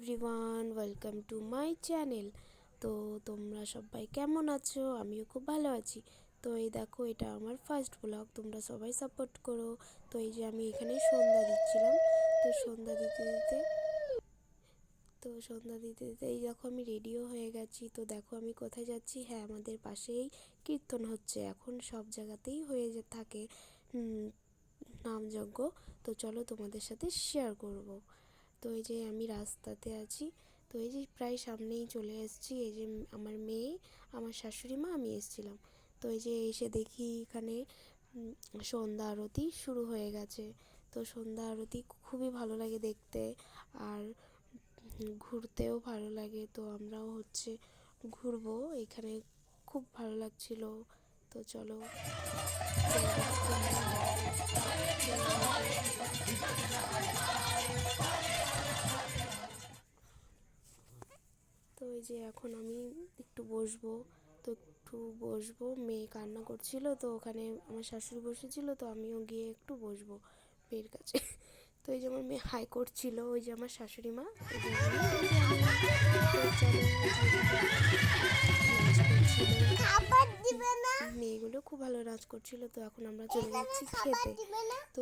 Everyone welcome to my channel তো তোমরা সবাই কেমন আছো? আমিও খুব ভালো আছি। তো এই দেখো, এটা আমার ফার্স্ট ব্লগ তোমরা সবাই সাপোর্ট করো। তো এই যে আমি এখানে সন্ধ্যা দিচ্ছিলাম। তো সন্ধ্যা দিতে দিতে, তো সন্ধ্যা দিতে দিতে এই দেখো আমি রেডিও হয়ে গেছি। তো দেখো আমি কোথায় যাচ্ছি? হ্যাঁ আমাদের পাশেই কীর্তন হচ্ছে। এখন সব জায়গাতেই হয়ে থাকে নামযজ্ঞ। তো চলো তোমাদের সাথে শেয়ার করব। তো এই যে আমি রাস্তাতে আছি, তো এই যে প্রায় সামনেই চলে এসেছি, এই যে আমার মেয়ে, আমার শাশুড়ি মা, আমি এসেছিলাম। তো এই যে এসে দেখি এখানে সন্ধ্যা আরতি শুরু হয়ে গেছে। তো সন্ধ্যা আরতি খুবই ভালো লাগে দেখতে আর ঘুরতেও ভালো লাগে। তো আমরাও হচ্ছে ঘুরবো, এখানে খুব ভালো লাগছিল। তো চলো। তো এই যে এখন আমি একটু বসবো তো একটু বসবো। মেয়ে কান্না করছিল তো ওখানে আমার শাশুড়ি বসেছিল তো আমিও গিয়ে একটু বসবো মেয়ের কাছে। তো এই যে আমার মেয়ে হাই করছিল ওই যে আমার শাশুড়ি মা। মেয়েগুলো খুব ভালো নাচ করছিল তো এখন আমরা চলে যাচ্ছি খেতে। তো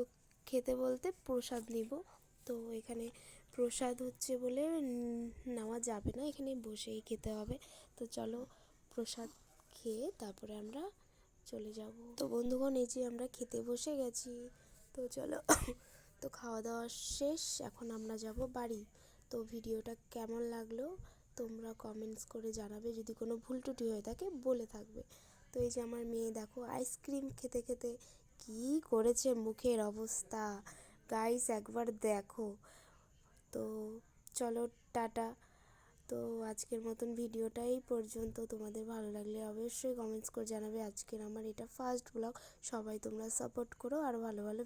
খেতে বলতে প্রসাদ নিব। তো এখানে প্রসাদ হচ্ছে বলে নেওয়া যাবে না। এখানে বসেই খেতে হবে। তো চলো প্রসাদ খেয়ে তারপরে আমরা চলে যাব। তো বন্ধুগণ, এই যে আমরা খেতে বসে গেছি। তো চলো, তো খাওয়া দাওয়া শেষ। এখন আমরা যাব বাড়ি। তো ভিডিওটা কেমন লাগল তোমরা কমেন্টস করে জানাবে। যদি কোনো ভুল টুটি হয়ে থাকে, বলে থাকবে। তো এই যে আমার মেয়ে, দেখো আইসক্রিম খেতে খেতে কি করেছে মুখের অবস্থা। গাইস একবার দেখো। তো চলো টাটা। তো আজকের মতন ভিডিওটাই পর্যন্ত। তোমাদের ভালো লাগলে অবশ্যই কমেন্টস করে জানাবে। আজকের আমার এটা ফার্স্ট ব্লগ সবাই তোমরা সাপোর্ট করো আর ভালো ভালো